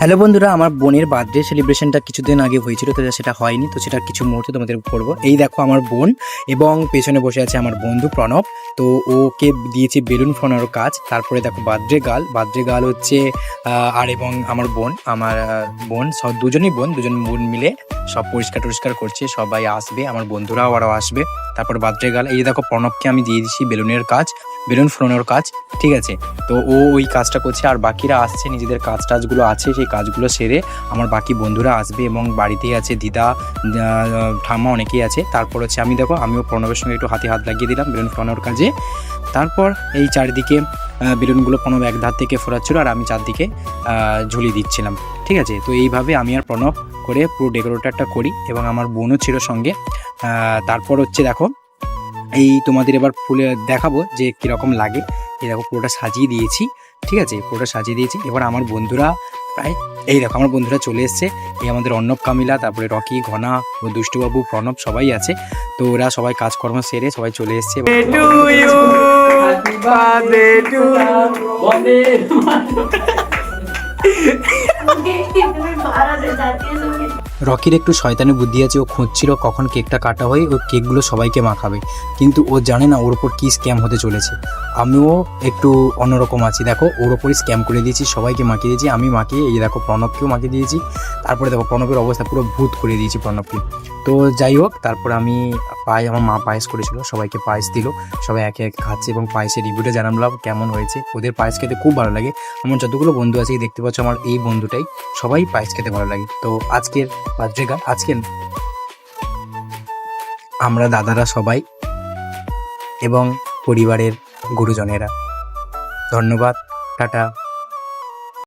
Hello বন্ধুরা, আমার বোনের বার্থডে সেলিব্রেশনটা কিছুদিন আগে হয়েছিল, তো সেটা হয়নি, তো সেটা কিছু মুহূর্তে তোমাদের করব। এই দেখো আমার বোন এবং পেছনে বসে আছে আমার বন্ধু প্রণব, তো ওকে দিয়েছে বেলুন ফোনার কাজ। তারপরে দেখো বার্থডে গাল বার্থডে গাল হচ্ছে আর এবং আমার বোন আমার বোন, সব দুজনই বোন, দুজন বোন মিলে। সব পরিষ্কার টরিষ্কার করছে, সবাই আসবে, আমার বন্ধুরাও আরও আসবে। তারপর বার্থডে গার্ল এই দেখো প্রণবকে আমি দিয়ে দিচ্ছি বেলুনের কাজ, বেলুন ফোনানোর কাজ, ঠিক আছে? তো ও ওই কাজটা করছে আর বাকিরা আসছে, নিজেদের কাজ টাজগুলো আছে, সেই কাজগুলো সেরে আমার বাকি বন্ধুরা আসবে এবং বাড়িতেই আছে দিদা ঠাম্মা অনেকেই আছে। তারপর হচ্ছে আমি দেখো, আমিও প্রণবের সঙ্গে একটু হাতে হাত লাগিয়ে দিলাম বেলুন ফোনানোর কাজে। তারপর এই চারিদিকে বেলুনগুলো প্রণব এক ধার থেকে ফোরাচ্ছিল আর আমি চারদিকে ঝুলিয়ে দিচ্ছিলাম। ঠিক আছে? তো এইভাবে আমি আর প্রণব করে পুরো ডেকোরেটারটা করি এবং আমার বোনও ছিল সঙ্গে। তারপর হচ্ছে দেখো, এই তোমাদের এবার ফুলে দেখাবো যে কীরকম লাগে। এই দেখো, পুরোটা সাজিয়ে দিয়েছি। ঠিক আছে? পুরোটা সাজিয়ে দিয়েছি। এবার আমার বন্ধুরা প্রায়, এই দেখো, আমার বন্ধুরা চলে এসছে। এই আমাদের অর্ণব, কামিলা, তারপরে রকি, ঘনা দুষ্টুবাবু, প্রণব সবাই আছে। তো ওরা সবাই কাজকর্ম সেরে সবাই চলে এসছে। বাদে টু বন্দে মাতরম রকির একটু শয়তানি বুদ্ধি আছে, ও খুঁজছিল কখন কেকটা কাটা হয়ে, ও কেকগুলো সবাইকে মাখাবে। কিন্তু ও জানে না ওর ওপর কী স্ক্যাম হতে চলেছে। আমিও একটু অন্যরকম আছি। দেখো, ওর ওপরই স্ক্যাম করে দিয়েছি, সবাইকে মাখিয়ে দিয়েছি, আমি মাখিয়ে, এই দেখো প্রণবকেও মাখিয়ে দিয়েছি, তারপরে দেখো প্রণবের অবস্থা পুরো ভূত করে দিয়েছি প্রণবকে। তো যাই হোক, তারপর আমি পায়ে, আমার মা পায়েস করেছিল, সবাইকে পায়েস দিল, সবাই একে একে খাচ্ছে এবং পায়েসের রিভিউটা জানালাম, কেমন হয়েছে? ওদের পায়েস খেতে খুব ভালো লাগে। আমার যতগুলো বন্ধু আছে, দেখতে পাচ্ছ আমার এই বন্ধুটাই, সবাই পায়েস খেতে ভালো লাগে। তো আজকের আজকে আমরা দাদারা সবাই এবং পরিবারের গুরুজনেরা। ধন্যবাদ টাটা।